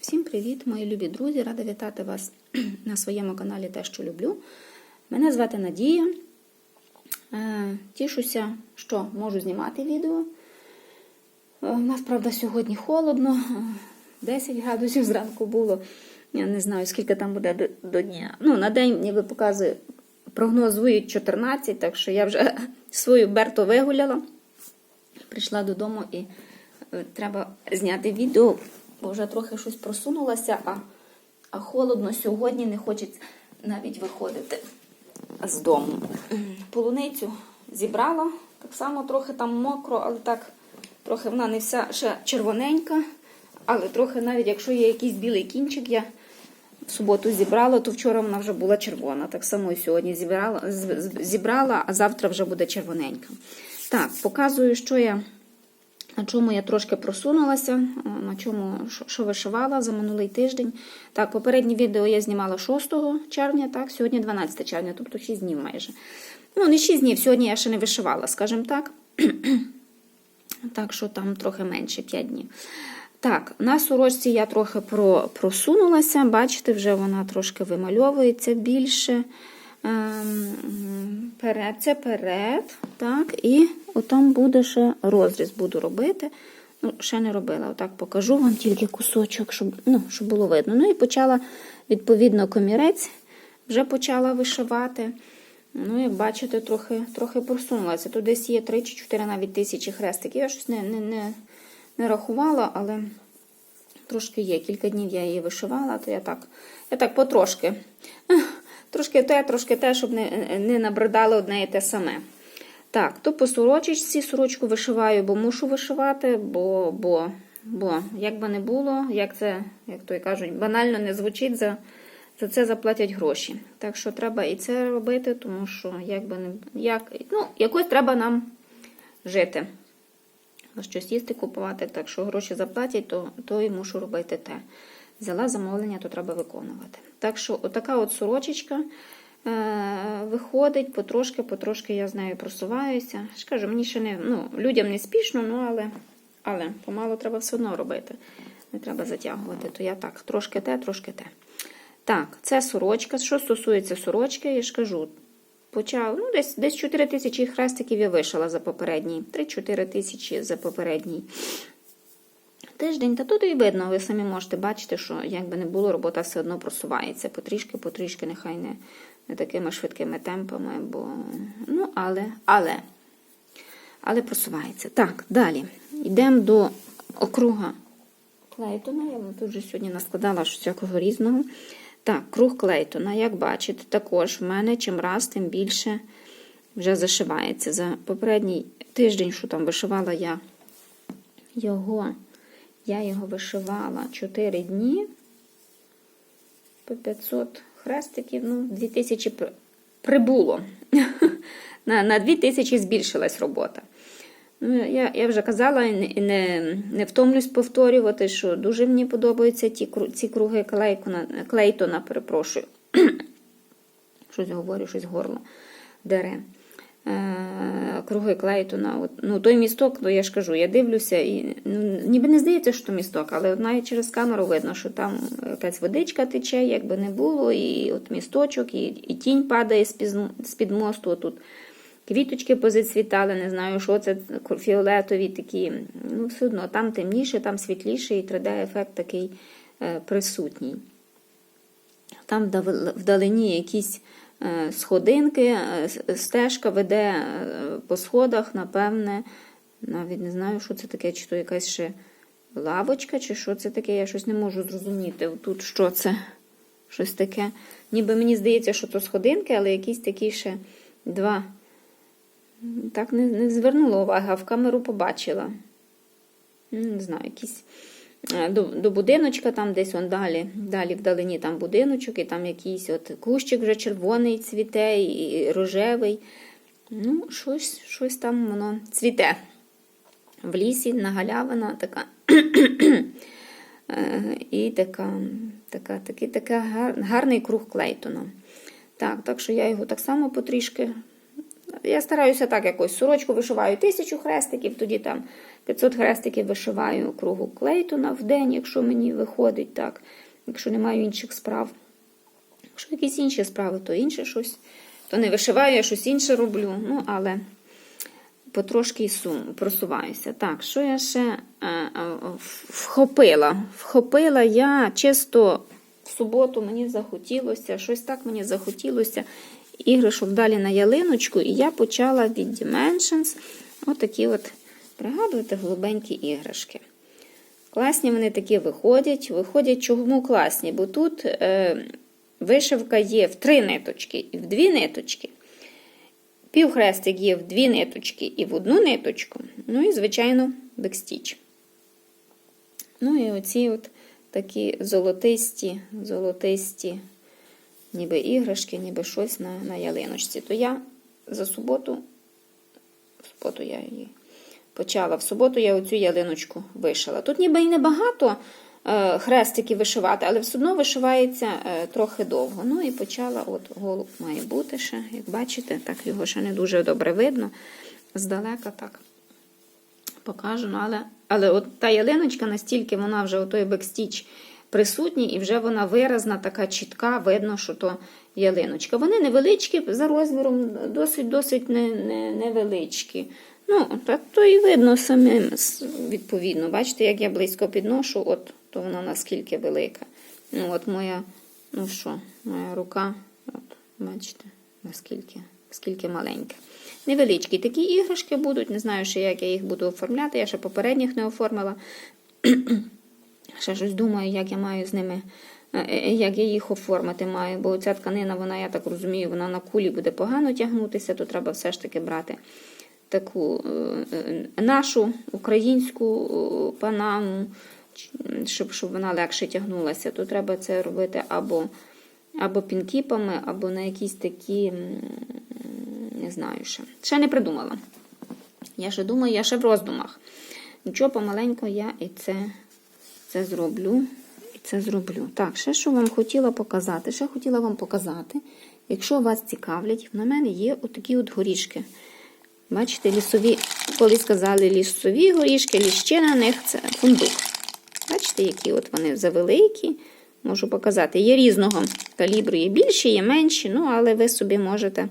Всім привіт, мої любі друзі! Рада вітати вас на своєму каналі Те, що люблю. Мене звати Надія. Е, Тішуся, що можу знімати відео. Е, У нас, правда, сьогодні холодно, е, 10 градусів зранку було. Я не знаю, скільки там буде до, до дня. Ну, на день ніби показує, прогнозують 14, так що я вже свою берту вигуляла. Прийшла додому і е, треба зняти відео, бо вже трохи щось просунулося, а, а холодно сьогодні не хочеться навіть виходити з дому. Полуницю зібрала, так само трохи там мокро, але так трохи вона не вся ще червоненька. Але трохи навіть якщо є якийсь білий кінчик, я в суботу зібрала, то вчора вона вже була червона. Так само і сьогодні зібрала, зібрала, а завтра вже буде червоненька. Так, показую, що я, на чому я трошки просунулася, е, на чому що- вишивала за минулий тиждень. Так, попереднє відео я знімала 6 червня, так, сьогодні 12 червня, тобто 6 днів майже. Ну, не 6 днів, сьогодні я ще не вишивала, скажімо так. Так що там трохи менше 5 днів. Так, на сорочці я трохи про, просунулася, бачите, вже вона трошки вимальовується більше. Ем, перед, це перед, так, і отам буде ще розріз буду робити. Ну, ще не робила. Отак покажу вам тільки кусочок, щоб, ну, щоб було видно. Ну і почала, відповідно, комірець вже почала вишивати. Ну, як бачите, трохи, трохи просунулася. Тут десь є 3 чи 4 навіть тисячі хрестиків. Я щось не, не, не, не рахувала, але трошки є. Кілька днів я її вишивала, то я так, я так потрошки. Трошки те, трошки те, щоб не, не набридало одне і те саме. Так, то по сорочечці сорочку вишиваю, бо мушу вишивати, бо, бо, бо як би не було, як це, як то й кажуть, банально не звучить, за, за це заплатять гроші. Так що треба і це робити, тому що як би не як, ну, якось треба нам жити. Щось їсти купувати, так що гроші заплатять, то, то і мушу робити те. Взяла замовлення, то треба виконувати. Так що, отака от сорочечка е, виходить, потрошки, потрошки я з нею просуваюся. кажу, мені ще не ну, людям не спішно, ну але, але помалу треба все одно робити. Не треба затягувати. То я так, трошки те, трошки те. Так, це сорочка. Що стосується сорочки, я ж кажу, почав, ну, десь, десь 4 тисячі хрестиків я вишила за попередній. 3-4 тисячі за попередній тиждень. Та тут і видно, ви самі можете бачити, що як би не було, робота все одно просувається. Потрішки, потрішки, нехай не, не такими швидкими темпами, бо, ну, але, але, але просувається. Так, далі. Йдемо до округа Клейтона. Я вам тут вже сьогодні наскладала всякого різного. Так, круг Клейтона, як бачите, також в мене чим раз, тим більше вже зашивається. За попередній тиждень, що там вишивала я його, я його вишивала 4 дні по 500 хрестиків, ну, 2000 прибуло. на, на 2000 збільшилась робота. Ну, я, я вже казала і не, не, втомлюсь повторювати, що дуже мені подобаються ті, ці круги Клейкона, Клейтона, перепрошую. Щось говорю, щось горло дере. Е, круги Клейтона. Ну, той місток, то я ж кажу, я дивлюся, і ну, ніби не здається, що то місток, але навіть через камеру видно, що там якась водичка тече, якби не було, і от місточок, і, і тінь падає з-під мосту. Отут квіточки позацвітали, не знаю, що це фіолетові такі. Ну, все одно там темніше, там світліше, і 3D-ефект такий е, присутній. Там вдалині якісь сходинки, е, стежка веде е, по сходах, напевне, навіть не знаю, що це таке, чи то якась ще лавочка, чи що це таке, я щось не можу зрозуміти. Тут що це? Щось таке. Ніби мені здається, що то сходинки, але якісь такі ще два. Так не, не звернула уваги, а в камеру побачила. Не знаю, якісь е, до, до будиночка, там десь он далі, далі вдалині там будиночок, і там якийсь от кущик вже червоний цвіте, і рожевий. Ну, щось, щось там воно цвіте. В лісі на галявина така. Е, І така, така, такий, така гарний круг Клейтона. Так, так що я його так само потрішки. Я стараюся так якось сорочку вишиваю тисячу хрестиків, тоді там 500 хрестиків вишиваю кругу клейтона в день, якщо мені виходить так, якщо не маю інших справ. Якщо якісь інші справи, то інше щось. То не вишиваю, я щось інше роблю. Ну, але потрошки сум, просуваюся. Так, що я ще е, е, вхопила? Вхопила я чисто в суботу мені захотілося, щось так мені захотілося іграшок далі на ялиночку, і я почала від Dimensions отакі от, пригадуєте, голубенькі іграшки. Класні вони такі виходять. Виходять, чому класні? Бо тут е, вишивка є в три ниточки і в дві ниточки. Півхрестик є в дві ниточки і в одну ниточку. Ну і, звичайно, бекстіч. Ну і оці от такі золотисті, золотисті, ніби іграшки, ніби щось на, на ялиночці. То я за суботу, в суботу я її почала. В суботу я оцю ялиночку вишила. Тут ніби і небагато е, хрестиків вишивати, але все одно вишивається е, трохи довго. Ну і почала, от голуб має бути ще, як бачите, так його ще не дуже добре видно. Здалека так покажу. Ну, але, але от та ялиночка настільки вона вже отой бекстіч присутній, і вже вона виразна, така чітка, видно, що то ялиночка. Вони невеличкі за розміром, досить-досить не, не, невеличкі. Ну, та то і видно самим, відповідно. Бачите, як я близько підношу, от то вона наскільки велика. Ну, от моя, ну що, моя рука, от, бачите, наскільки, наскільки маленька. Невеличкі такі іграшки будуть. Не знаю, ще як я їх буду оформляти. Я ще попередніх не оформила. ще щось думаю, як я маю з ними, як я їх оформити маю. Бо ця тканина, вона, я так розумію, вона на кулі буде погано тягнутися, то треба все ж таки брати таку нашу українську панаму, щоб щоб вона легше тягнулася. То треба це робити або або пінкіпами, або на якісь такі, не знаю ще. Ще не придумала. Я ще думаю, я ще в роздумах. Нічого, помаленько я і це, це зроблю. Це зроблю. Так, ще що вам хотіла показати. Ще хотіла вам показати, якщо вас цікавлять, на мене є отакі от горішки. Бачите, лісові, коли сказали лісові горішки, ліще на них це фундук. Бачите, які от вони завеликі. Можу показати. Є різного калібру, є більші, є менші, ну, але ви собі можете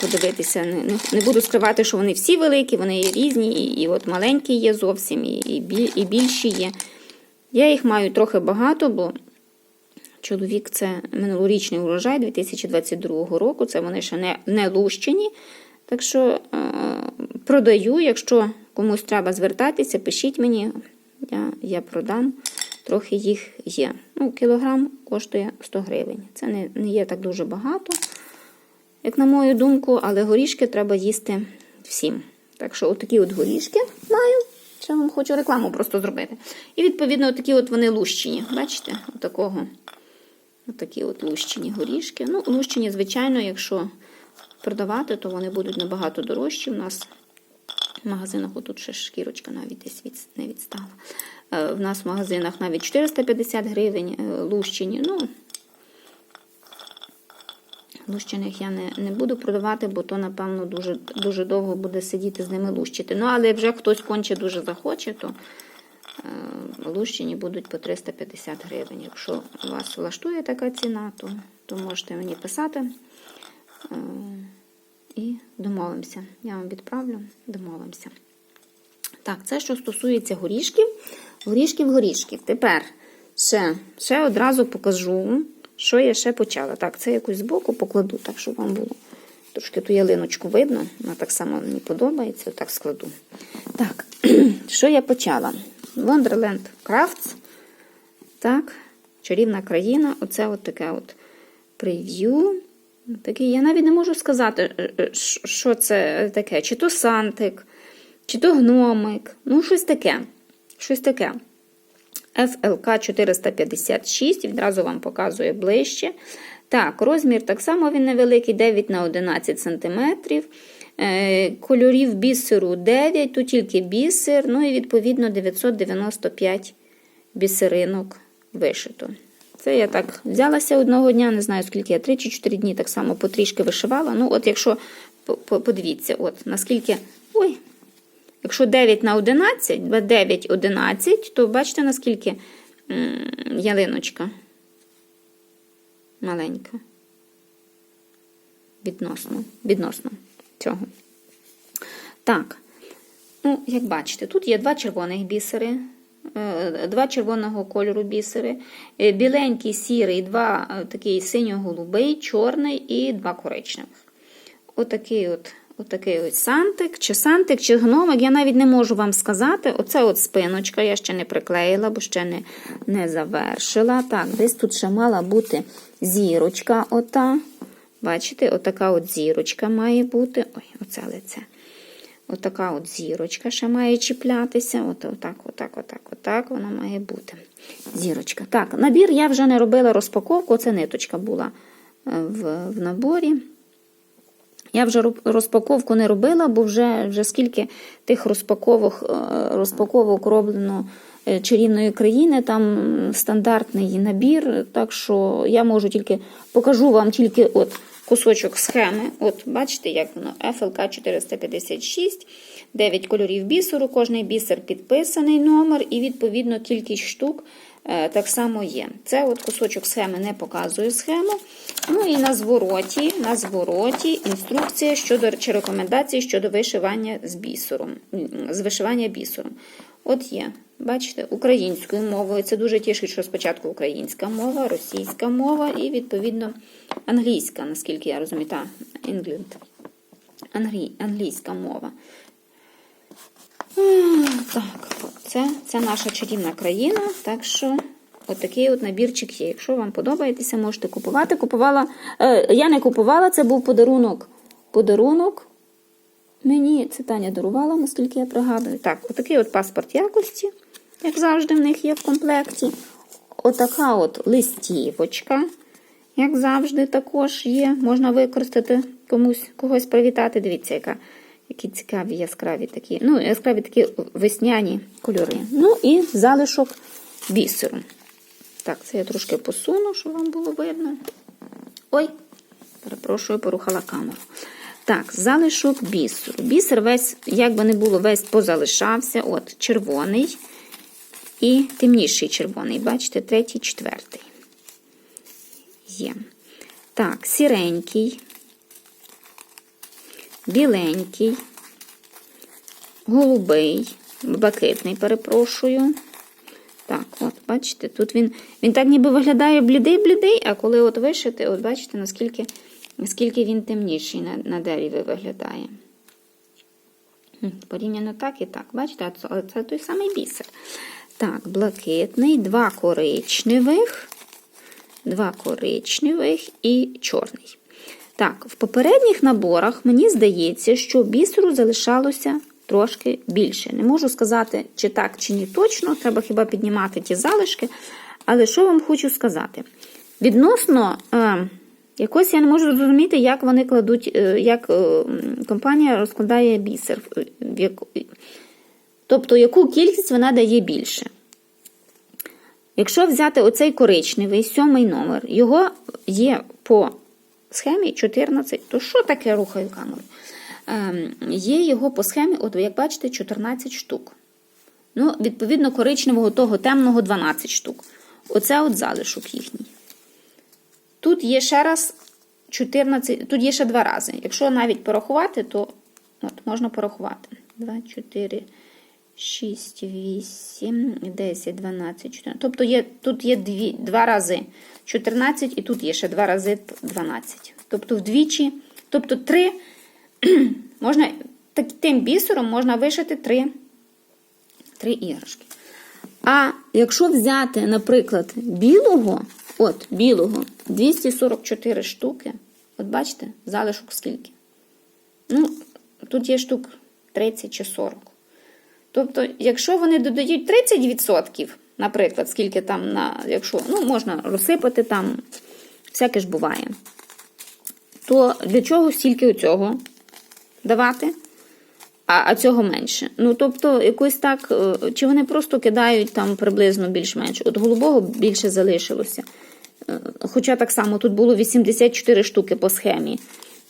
подивитися. Не, не буду скривати, що вони всі великі, вони є різні, і, і от маленькі є зовсім, і, і, і більші є. Я їх маю трохи багато, бо чоловік це минулорічний урожай 2022 року. Це вони ще не, не лущені. Так що е, продаю, якщо комусь треба звертатися, пишіть мені, я я продам. Трохи їх є. Ну, Кілограм коштує 100 гривень. Це не, не є так дуже багато, як на мою думку, але горішки треба їсти всім. Так що, отакі от горішки маю. Ще вам хочу рекламу просто зробити. І, відповідно, отакі от вони лущені. Бачите? Отакого. Отакі от лущені горішки. Ну, лущені, звичайно, якщо продавати, то вони будуть набагато дорожчі. У нас в магазинах, отут ще шкірочка навіть десь від, не відстала. Е, в нас в магазинах навіть 450 гривень е, лущені. Ну, Лущених я не не буду продавати, бо то, напевно, дуже дуже довго буде сидіти з ними лущити. Ну, але вже хтось конче дуже захоче, то е, лущені будуть по 350 гривень. Якщо вас влаштує така ціна, то, то можете мені писати. Е, і домовимося. Я вам відправлю, домовимося. Так, це що стосується горішків. Горішків, горішків. Тепер ще ще одразу покажу, що я ще почала. Так, це якось збоку покладу, так, щоб вам було трошки ту ялиночку видно. Вона так само мені подобається, отак складу. Так, що я почала? Wonderland Crafts. Так, чарівна країна. Оце от таке от прев'ю. Такий, я навіть не можу сказати, е, е, що це таке. Чи то сантик, чи то гномик. Ну, щось таке. Щось таке. FLK 456, відразу вам показує ближче. Так, розмір так само він невеликий, 9 на 11 см. Е, кольорів бісеру 9, тут тільки бісер, ну і відповідно 995 бісеринок вишито. Це я так взялася одного дня, не знаю, скільки я 3 чи 4 дні так само потрішки вишивала. Ну, от якщо подивіться, от наскільки. Ой, Якщо 9 на 11, 9, 11, то бачите, наскільки ялиночка маленька. Відносно, відносно цього. Так, ну, як бачите, тут є два червоних бісери, два червоного кольору бісери, е, біленький, сірий, два е, такий синьо-голубий, чорний і два коричневих. Отакий от, отакий от сантик, чи сантик, чи гномик, я навіть не можу вам сказати. Оце от спиночка, я ще не приклеїла, бо ще не, не завершила. Так, десь тут ще мала бути зірочка ота. Бачите, отака от зірочка має бути. Ой, оце лице. Отака от зірочка ще має чіплятися. От, отак, отак, отак, отак вона має бути. Зірочка. Так, набір я вже не робила розпаковку, оце ниточка була е, в, в наборі. Я вже розпаковку не робила, бо вже, вже скільки тих розпаковок, е, розпаковок роблено е, чарівної країни, там стандартний набір. Так що я можу тільки покажу вам тільки от кусочок схеми. От бачите, як воно FLK 456, 9 кольорів бісеру, кожний бісер підписаний номер, і відповідно кількість штук е, так само є. Це от кусочок схеми не показую схему. Ну і на звороті, на звороті інструкція щодо чи рекомендації щодо вишивання з бісером, з вишивання бісером. От є, бачите, українською мовою. Це дуже тішить, що спочатку українська мова, російська мова і, відповідно, англійська, наскільки я розумію, та, England. Англій, англійська мова. Так, це, це наша чарівна країна, так що отакий от набірчик є. Якщо вам подобається, можете купувати. Купувала, е, я не купувала, це був подарунок. Подарунок. Мені це Таня дарувала, наскільки я пригадую. Так, отакий от паспорт якості, як завжди, в них є в комплекті. Отака от листівочка, як завжди, також є. Можна використати комусь когось привітати. Дивіться, яка, які цікаві яскраві такі. Ну, яскраві такі весняні кольори. Ну і залишок бісеру. Так, це я трошки посуну, щоб вам було видно. Ой, перепрошую, порухала камеру. Так, залишок бісеру. Бісер весь, як би не було, весь позалишався. От, червоний і темніший червоний. Бачите, третій, четвертий. Є. Так, сіренький, біленький, голубий, блакитний, перепрошую. Так, от, бачите, тут він він так ніби виглядає блідий-блідий, а коли от вишити, от бачите, наскільки, наскільки він темніший на, на дереві виглядає. Порівняно так і так, бачите, це той самий бісер. Так, блакитний, два коричневих, два коричневих і чорний. Так, в попередніх наборах мені здається, що бісеру залишалося трошки більше. Не можу сказати, чи так, чи ні точно, треба хіба піднімати ті залишки. Але що вам хочу сказати? Відносно, е, якось я не можу зрозуміти, як вони кладуть, е, як е, компанія розкладає бісер. Тобто, яку кількість вона дає більше. Якщо взяти оцей коричневий, сьомий номер, його є по схемі 14, то що таке рухаю камеру? Ем, є його по схемі, от як бачите, 14 штук. Ну, відповідно, коричневого того темного 12 штук. Оце от залишок їхній. Тут є ще раз 14, тут є ще два рази. Якщо навіть порахувати, то от, можна порахувати. 2, 4, 6, 8, 10, 12, 14. Тобто є, тут є дві, два рази 14 і тут є ще два рази 12. Тобто вдвічі, тобто три, можна, так, тим бісером можна вишити три, три іграшки. А якщо взяти, наприклад, білого, от білого, 244 штуки, от бачите, залишок скільки? Ну, тут є штук 30 чи 40. Тобто, якщо вони додають 30%, наприклад, скільки там на, якщо, ну, можна розсипати там, всяке ж буває, то для чого стільки цього давати? а, а цього менше. Ну, тобто, якось так, е, чи вони просто кидають там приблизно більш-менш. От голубого більше залишилося. Е, Хоча так само тут було 84 штуки по схемі.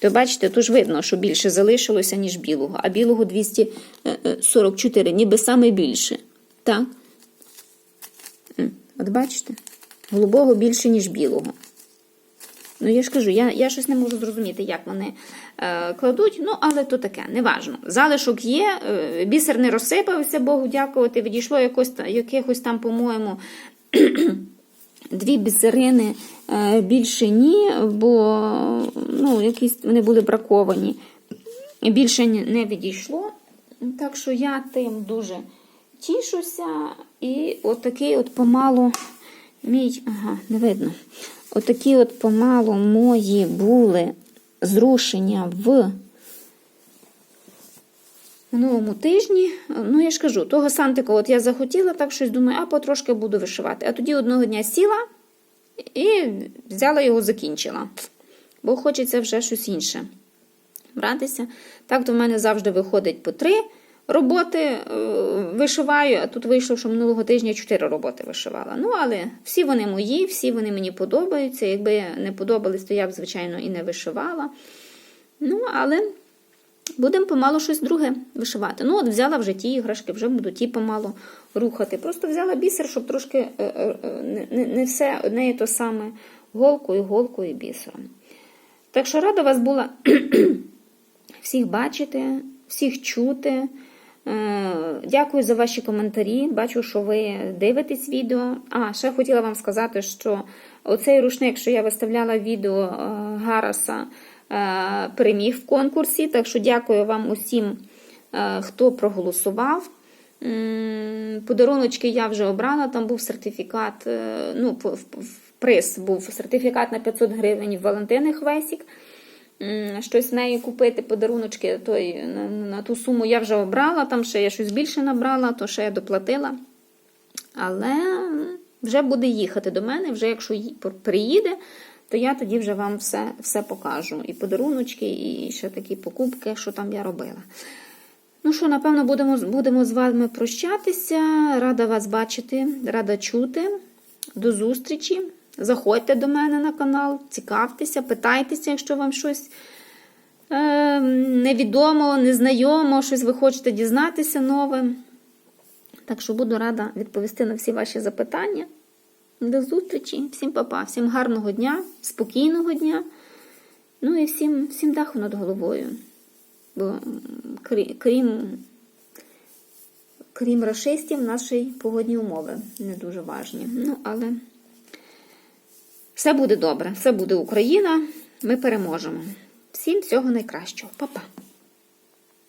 То бачите, тут видно, що більше залишилося, ніж білого, а білого 244, ніби саме більше. Так? От бачите? Голубого більше, ніж білого. Ну, я ж кажу, я, я щось не можу зрозуміти, як вони е, кладуть, ну, але то таке, неважно. Залишок є, е, бісер не розсипався, Богу дякувати, відійшло якось, якихось там, по-моєму, дві бісерини е, більше ні, бо ну, якісь вони були браковані. Більше не відійшло. Так що я тим дуже тішуся. І отакий от помалу мій, ага, не видно. Отакі от помалу мої були зрушення в минулому тижні. Ну, я ж кажу, того сантика от я захотіла, так щось думаю, а потрошки буду вишивати. А тоді одного дня сіла і взяла його, закінчила. Бо хочеться вже щось інше братися. Так то в мене завжди виходить по три роботи е, вишиваю, а тут вийшло, що минулого тижня чотири роботи вишивала. Ну, але всі вони мої, всі вони мені подобаються. Якби не подобались, то я б, звичайно, і не вишивала. Ну, але будемо помалу щось друге вишивати. Ну, от взяла вже ті іграшки, вже буду ті помалу рухати. Просто взяла бісер, щоб трошки е, е, е, не, не все одне і то саме голкою, голкою і бісером. Так що рада вас була всіх бачити, всіх чути. Дякую за ваші коментарі. Бачу, що ви дивитесь відео. А, ще хотіла вам сказати, що оцей рушник, що я виставляла відео Гараса, переміг в конкурсі. Так що дякую вам усім, е, хто проголосував. Подаруночки я вже обрала, там був сертифікат, е, ну, в приз був сертифікат на 500 гривень в Валентини Хвесік. Щось в неї купити, подаруночки той, на, на ту суму я вже обрала, там ще я щось більше набрала, то ще я доплатила. Але вже буде їхати до мене, вже якщо приїде, то я тоді вже вам все, все покажу. І подаруночки, і ще такі покупки, що там я робила. Ну що, напевно, будемо, будемо з вами прощатися. Рада вас бачити, рада чути. До зустрічі. Заходьте до мене на канал, цікавтеся, питайтеся, якщо вам щось е, невідомо, незнайомо, щось ви хочете дізнатися нове. Так що буду рада відповісти на всі ваші запитання. До зустрічі, всім папа, всім гарного дня, спокійного дня. Ну і всім, всім даху над головою. Бо крім, крім расистів, наші погодні умови не дуже важні. Ну, але все буде добре, все буде Україна. Ми переможемо. Всім всього найкращого. Па-па.